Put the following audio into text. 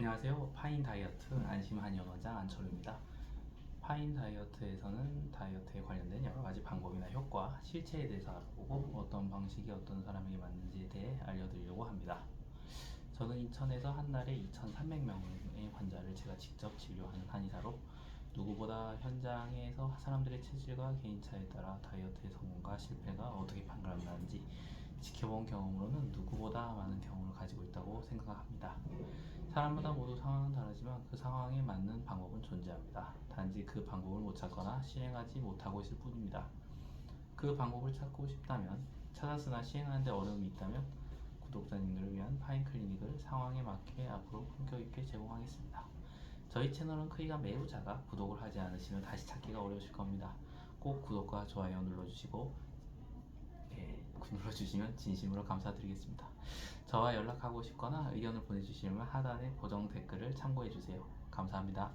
안녕하세요. 파인 다이어트 안심 한 연원장 안철우입니다. 파인 다이어트에서는 다이어트에 관련된 여러 가지 방법이나 효과, 실체에 대해서 알아보고 어떤 방식이 어떤 사람에게 맞는지에 대해 알려드리려고 합니다. 저는 인천에서 한 달에 2,300명의 환자를 제가 직접 진료하는 한의사로 누구보다 현장에서 사람들의 체질과 개인차에 따라 다이어트의 성공과 실패가 어떻게 판가름나는지 지켜본 경험으로는 누구보다 많은 경험을 가지고 있다고 생각합니다. 사람마다 모두 상황은 다르지만 그 상황에 맞는 방법은 존재합니다. 단지 그 방법을 못 찾거나 실행하지 못하고 있을 뿐입니다. 그 방법을 찾고 싶다면 찾았으나 시행하는데 어려움이 있다면 구독자님들을 위한 파인 클리닉을 상황에 맞게 앞으로 품격 있게 제공하겠습니다. 저희 채널은 크기가 매우 작아 구독을 하지 않으시면 다시 찾기가 어려우실 겁니다. 꼭 구독과 좋아요 눌러주시고 예, 눌러주시면 진심으로 감사드리겠습니다. 저와 연락하고 싶거나 의견을 보내주시면 하단의 고정 댓글을 참고해주세요. 감사합니다.